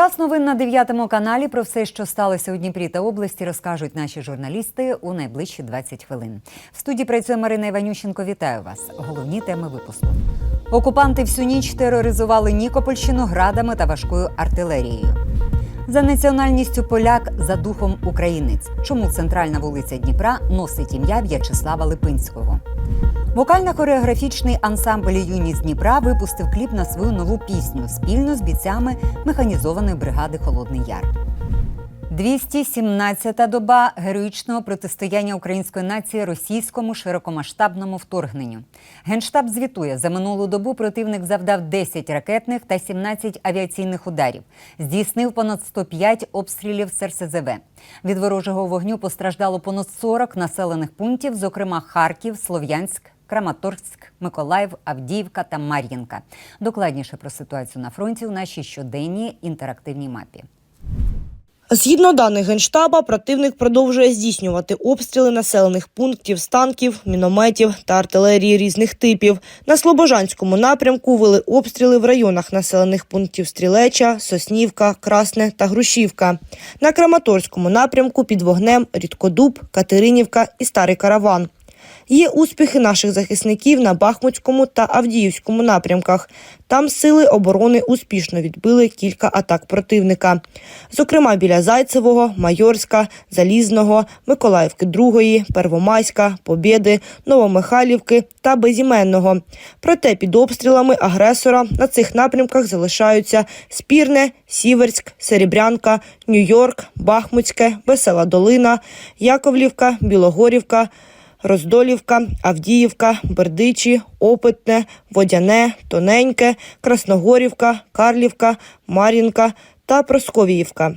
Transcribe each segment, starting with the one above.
Час новин на 9 каналі. Про все, що сталося у Дніпрі та області, розкажуть наші журналісти у найближчі 20 хвилин. В студії працює Марина Іванющенко. Вітаю вас. Головні теми випуску. Окупанти всю ніч тероризували Нікопольщину градами та важкою артилерією. За національністю поляк, за духом українець. Чому центральна вулиця Дніпра носить ім'я В'ячеслава Липинського? Вокально-хореографічний ансамбль Юність Дніпра випустив кліп на свою нову пісню спільно з бійцями механізованої бригади Холодний Яр. 217-та доба героїчного протистояння української нації російському широкомасштабному вторгненню. Генштаб звітує, за минулу добу противник завдав 10 ракетних та 17 авіаційних ударів, здійснив понад 105 обстрілів з РСЗВ. Від ворожого вогню постраждало понад 40 населених пунктів, зокрема Харків, Слов'янськ, Краматорськ, Миколаїв, Авдіївка та Мар'їнка. Докладніше про ситуацію на фронті у нашій щоденній інтерактивній мапі. Згідно даних Генштаба, противник продовжує здійснювати обстріли населених пунктів з танків, мінометів та артилерії різних типів. На Слобожанському напрямку вели обстріли в районах населених пунктів Стрілеча, Соснівка, Красне та Грушівка. На Краматорському напрямку під вогнем Рідкодуб, Катеринівка і Старий Караван. Є успіхи наших захисників на Бахмутському та Авдіївському напрямках. Там сили оборони успішно відбили кілька атак противника. Зокрема, біля Зайцевого, Майорська, Залізного, Миколаївки Другої, Первомайська, Побєди, Новомихайлівки та Безіменного. Проте під обстрілами агресора на цих напрямках залишаються Спірне, Сіверськ, Серебрянка, Нью-Йорк, Бахмутське, Весела Долина, Яковлівка, Білогорівка, Роздолівка, Авдіївка, Бердичі, Опитне, Водяне, Тоненьке, Красногорівка, Карлівка, Мар'їнка та Просковіївка.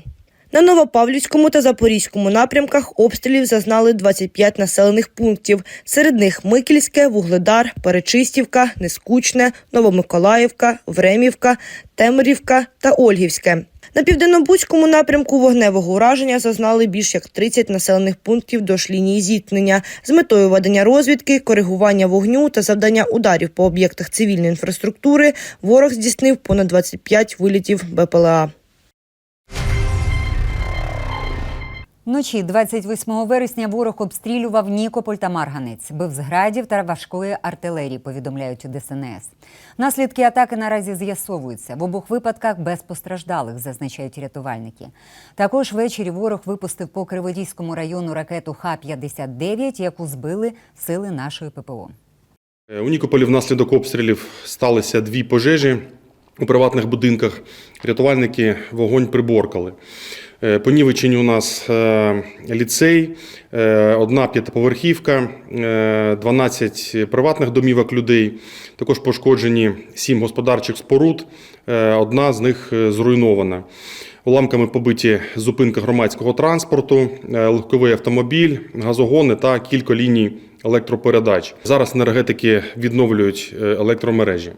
На Новопавлівському та Запорізькому напрямках обстрілів зазнали 25 населених пунктів. Серед них Микільське, Вугледар, Перечистівка, Нескучне, Новомиколаївка, Времівка, Темрівка та Ольгівське. На південнобузькому напрямку вогневого ураження зазнали більш як 30 населених пунктів до лінії зіткнення з метою ведення розвідки, коригування вогню та завдання ударів по об'єктах цивільної інфраструктури. Ворог здійснив понад 25 вилітів БПЛА. Вночі 28 вересня ворог обстрілював Нікополь та Марганець, бив з градів та важкої артилерії, повідомляють у ДСНС. Наслідки атаки наразі з'ясовуються. В обох випадках без постраждалих, зазначають рятувальники. Також ввечері ворог випустив по Криводійському району ракету Х-59, яку збили сили нашої ППО. Е, У Нікополі внаслідок обстрілів сталися дві пожежі у приватних будинках. Рятувальники вогонь приборкали. Е, Понівечені у нас е, ліцей, е, одна п'ятиповерхівка, е, 12 приватних домівок людей. Також пошкоджені 7 господарчих споруд, одна з них зруйнована. Уламками побиті зупинка громадського транспорту, легковий автомобіль, газогони та кілька ліній електропередач. Зараз енергетики відновлюють електромережі.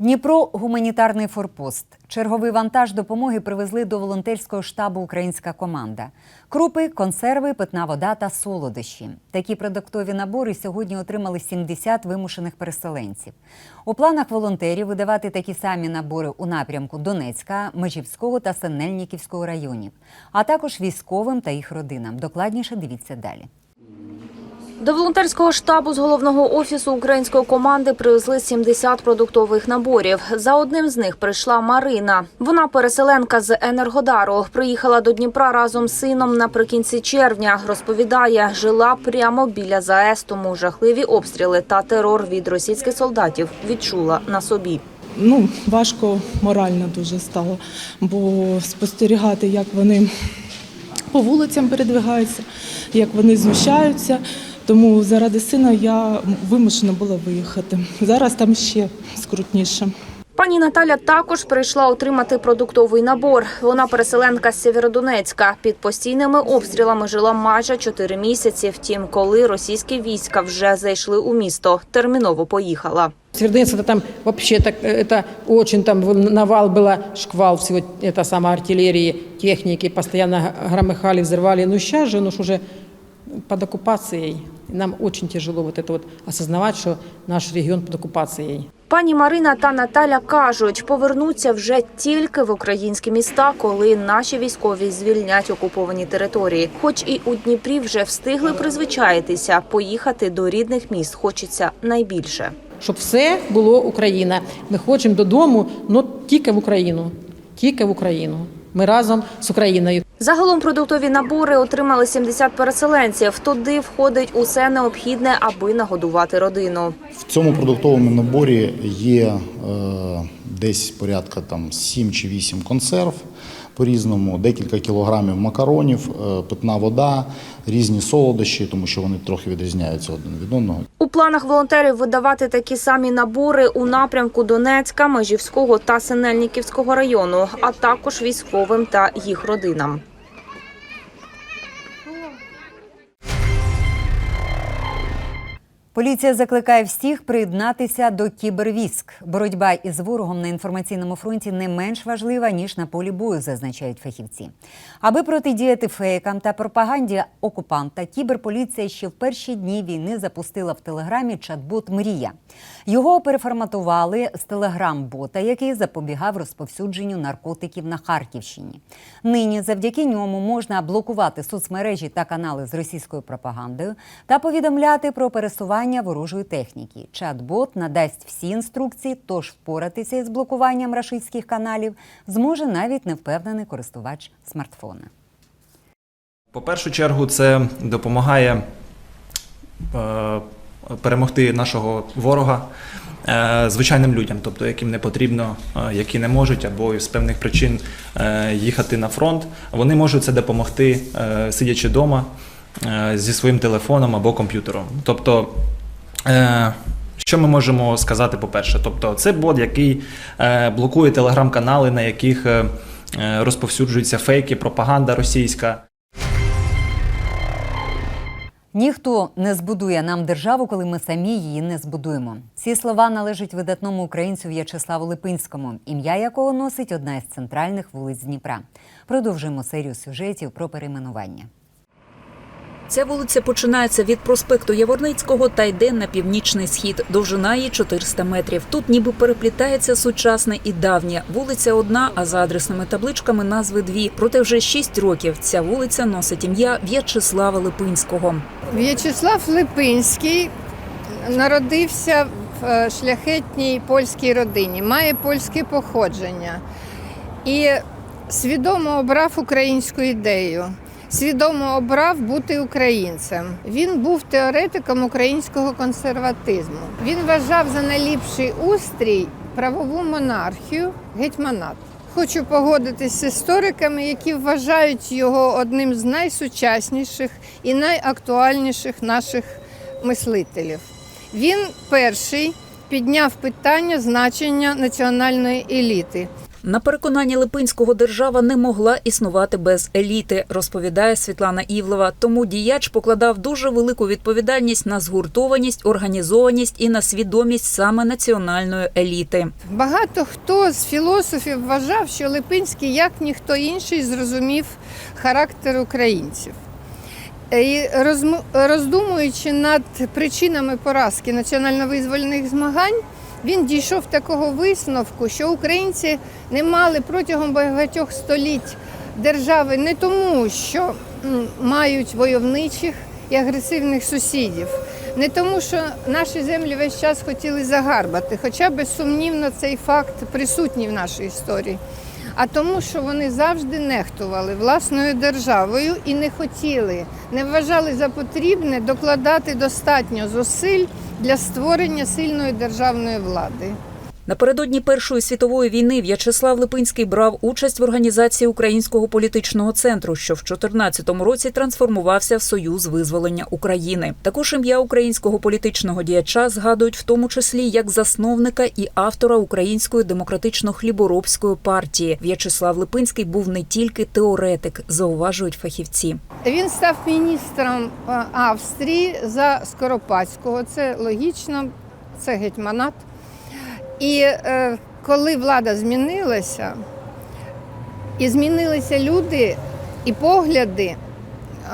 Дніпро гуманітарний форпост. Черговий вантаж допомоги привезли до волонтерського штабу Українська команда. Крупи, консерви, питна вода та солодощі. Такі продуктові набори сьогодні отримали 70 вимушених переселенців. У планах волонтерів видавати такі самі набори у напрямку Донецька, Межівського та Синельниківського районів, а також військовим та їх родинам. Докладніше дивіться далі. До волонтерського штабу з головного офісу української команди привезли 70 продуктових наборів. За одним з них прийшла Марина. Вона переселенка з Енергодару. Приїхала до Дніпра разом з сином наприкінці червня. Розповідає, жила прямо біля ЗАЕС, тому жахливі обстріли та терор від російських солдатів відчула на собі. ну, важко морально дуже стало, бо спостерігати, як вони по вулицям передвигаються, як вони знущаються. Тому заради сина я вимушена була виїхати. Зараз там ще скрутніше. Пані Наталя також прийшла отримати продуктовий набор. Вона переселенка з Сєвєродонецька. Під постійними обстрілами жила майже чотири місяці. Втім, коли російські війська вже зайшли у місто, терміново поїхала. Свердынец это там вообще так, это очень там был навал было, шквал всего, это самой артиллерии, техники, постоянно громыхали, взрывали. Но сейчас же, ну ж уже под оккупацией, и нам очень тяжело вот это вот осознавать, что наш регион под оккупацией. Пані Марина та Наталя кажуть, повернуться вже тільки в українські міста, коли наші військові звільнять окуповані території. Хоч і у Дніпрі вже встигли призвичаїтися, поїхати до рідних міст хочеться найбільше. Щоб все було Україна. Ми хочемо додому, але тільки в Україну. Тільки в Україну. Ми разом з Україною. Загалом продуктові набори отримали 70 переселенців. Туди входить усе необхідне, аби нагодувати родину. В цьому продуктовому наборі є е, десь порядка там 7 чи 8 консерв по-різному, декілька кілограмів макаронів, е, питна вода, різні солодощі, тому що вони трохи відрізняються один від одного. У планах волонтерів видавати такі самі набори у напрямку Донецька, Межівського та Синельниківського району, а також військовим та їх родинам. Поліція закликає всіх приєднатися до кібервійськ. Боротьба із ворогом на інформаційному фронті не менш важлива ніж на полі бою, зазначають фахівці. Аби протидіяти фейкам та пропаганді окупанта, кіберполіція ще в перші дні війни запустила в телеграмі чат-бот Мрія. Його переформатували з телеграм-бота, який запобігав розповсюдженню наркотиків на Харківщині. Нині завдяки ньому можна блокувати соцмережі та канали з російською пропагандою та повідомляти про пересування ворожої техніки. Чат-бот надасть всі інструкції, тож впоратися із блокуванням рашистських каналів зможе навіть невпевнений користувач смартфона. По першу чергу, це допомагає е, перемогти нашого ворога е, звичайним людям, тобто яким не потрібно, е, які не можуть або з певних причин е, їхати на фронт. Вони можуть це допомогти, е, сидячи вдома е, зі своїм телефоном або комп'ютером. Тобто, що ми можемо сказати, по-перше? Тобто, це бот, який е, блокує телеграм-канали, на яких е, е, розповсюджуються фейки, пропаганда російська. Ніхто не збудує нам державу, коли ми самі її не збудуємо. Ці слова належать видатному українцю В'ячеславу Липинському, ім'я якого носить одна із центральних вулиць Дніпра. Продовжуємо серію сюжетів про перейменування. Ця вулиця починається від проспекту Яворницького та йде на північний схід. Довжина її 400 метрів. Тут ніби переплітається сучасне і давнє. Вулиця одна, а за адресними табличками назви дві. Проте вже шість років ця вулиця носить ім'я В'ячеслава Липинського. В'ячеслав Липинський народився в е, шляхетній польській родині, має польське походження і свідомо обрав українську ідею. Свідомо обрав бути українцем. Він був теоретиком українського консерватизму. Він вважав за найліпший устрій правову монархію, гетьманат. Хочу погодитися з істориками, які вважають його одним з найсучасніших і найактуальніших наших мислителів. Він перший підняв питання значення національної еліти. На переконання Липинського держава не могла існувати без еліти, розповідає Світлана Івлева. Тому діяч покладав дуже велику відповідальність на згуртованість, організованість і на свідомість саме національної еліти. Багато хто з філософів вважав, що Липинський, як ніхто інший, зрозумів характер українців. І роздумуючи над причинами поразки національно-визвольних змагань, він дійшов такого висновку, що українці не мали протягом багатьох століть держави не тому, що мають войовничих і агресивних сусідів, не тому, що наші землі весь час хотіли загарбати, хоча безсумнівно цей факт присутній в нашій історії. А тому, що вони завжди нехтували власною державою і не хотіли, не вважали за потрібне докладати достатньо зусиль для створення сильної державної влади. Напередодні Першої світової війни В'ячеслав Липинський брав участь в організації Українського політичного центру, що в 2014 році трансформувався в Союз визволення України. Також ім'я українського політичного діяча згадують в тому числі як засновника і автора Української демократично-хліборобської партії. В'ячеслав Липинський був не тільки теоретик, зауважують фахівці. Він став міністром е, Австрії за Скоропадського. Це логічно, це гетьманат. І е, коли влада змінилася, і змінилися люди і погляди,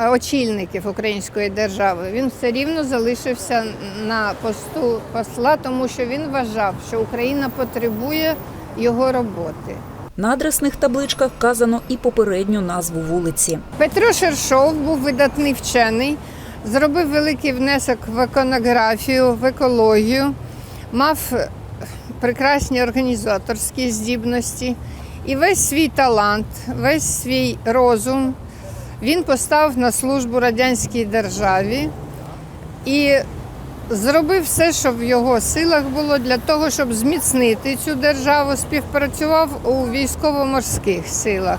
е, очільників української держави, він все рівно залишився на посту посла, тому що він вважав, що Україна потребує його роботи. На адресних табличках вказано і попередню назву вулиці. Петро Шершов був видатний вчений, зробив великий внесок в іконографію, в екологію, мав прекрасні організаторські здібності і весь свій талант, весь свій розум він поставив на службу радянській державі і зробив все, що в його силах було для того, щоб зміцнити цю державу, співпрацював у військово-морських силах.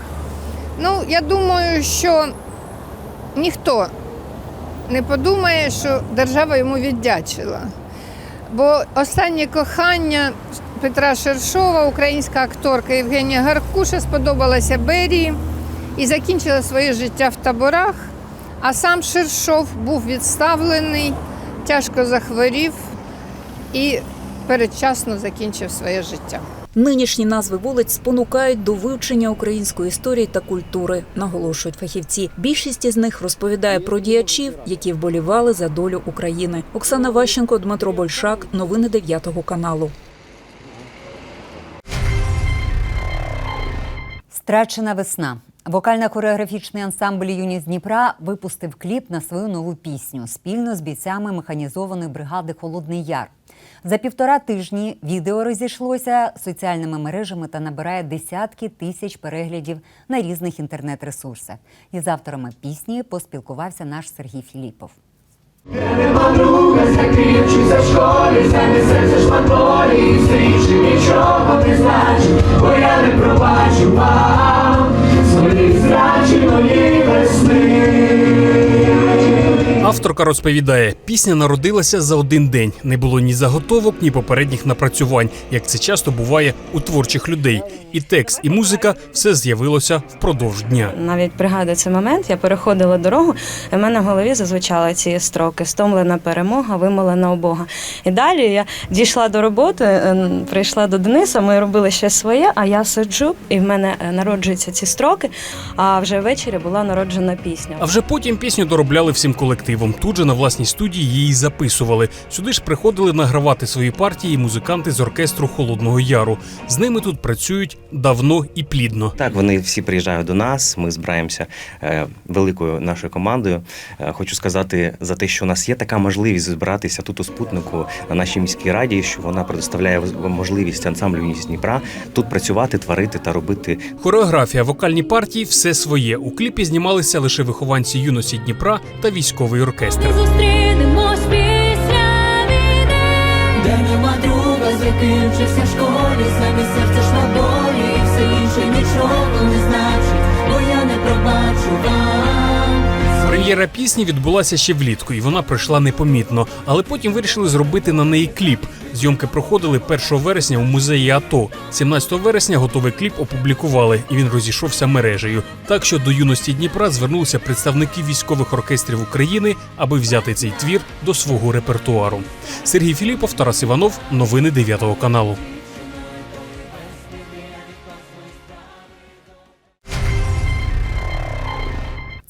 Ну, я думаю, що ніхто не подумає, що держава йому віддячила. Бо останнє кохання Петра Шершова, українська акторка Євгенія Гаркуша, сподобалася Берії і закінчила своє життя в таборах. А сам Шершов був відставлений, тяжко захворів і передчасно закінчив своє життя. Нинішні назви вулиць спонукають до вивчення української історії та культури, наголошують фахівці. Більшість із них розповідає про діячів, які вболівали за долю України. Оксана Ващенко, Дмитро Большак. Новини 9 каналу. Страчена весна. Вокально-хореографічний ансамбль Юність Дніпра випустив кліп на свою нову пісню спільно з бійцями механізованої бригади Холодний Яр. За півтора тижні відео розійшлося соціальними мережами та набирає десятки тисяч переглядів на різних інтернет-ресурсах. Із авторами пісні поспілкувався наш Сергій Філіпов. Нема друга закрівчися в школі, занесе шматолі, стрічі нічого не значить, бо я не пробачу вам своїх зраченої весни. Авторка розповідає, пісня народилася за один день. Не було ні заготовок, ні попередніх напрацювань, як це часто буває у творчих людей. І текст, і музика все з'явилося впродовж дня. Навіть пригадую цей момент, я переходила дорогу, і в мене в голові зазвучали ці строки: стомлена перемога, вимолена у Бога. І далі я дійшла до роботи, е, прийшла до Дениса, ми робили щось своє, а я сиджу, і в мене е, народжуються ці строки. А вже ввечері була народжена пісня. А вже потім пісню доробляли всім колективом. Тут же на власній студії її записували. Сюди ж приходили награвати свої партії музиканти з оркестру Холодного Яру. З ними тут працюють давно і плідно. Так, вони всі приїжджають до нас. Ми збираємося е, великою нашою командою. Е, хочу сказати за те, що у нас є така можливість збиратися тут у спутнику на нашій міській раді, що вона предоставляє можливість ансамблю «Юність Дніпра тут працювати, творити та робити Хореографія, вокальні партії все своє. У кліпі знімалися лише вихованці юності Дніпра та військовий оркестр. Зустрінемось після війни, де нема друга, з яким вчився в школі, замість серця ж на болі, і все інше нічого не значить, бо я не пробачу вам. Прем'єра пісні відбулася ще влітку, і вона пройшла непомітно. Але потім вирішили зробити на неї кліп. Зйомки проходили 1 вересня у музеї АТО. 17 вересня готовий кліп опублікували, і він розійшовся мережею. Так що до юності Дніпра звернулися представники військових оркестрів України, аби взяти цей твір до свого репертуару. Сергій Філіпов, Тарас Іванов, новини 9 каналу.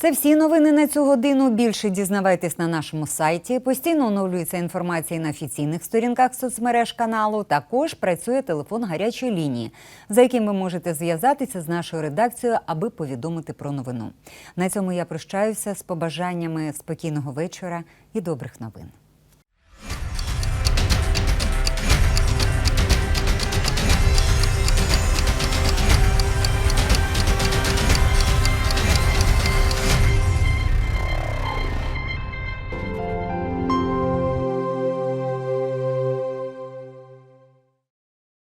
Це всі новини на цю годину. Більше дізнавайтесь на нашому сайті. Постійно оновлюється інформація на офіційних сторінках соцмереж каналу. Також працює телефон гарячої лінії, за яким ви можете зв'язатися з нашою редакцією, аби повідомити про новину. На цьому я прощаюся з побажаннями спокійного вечора і добрих новин.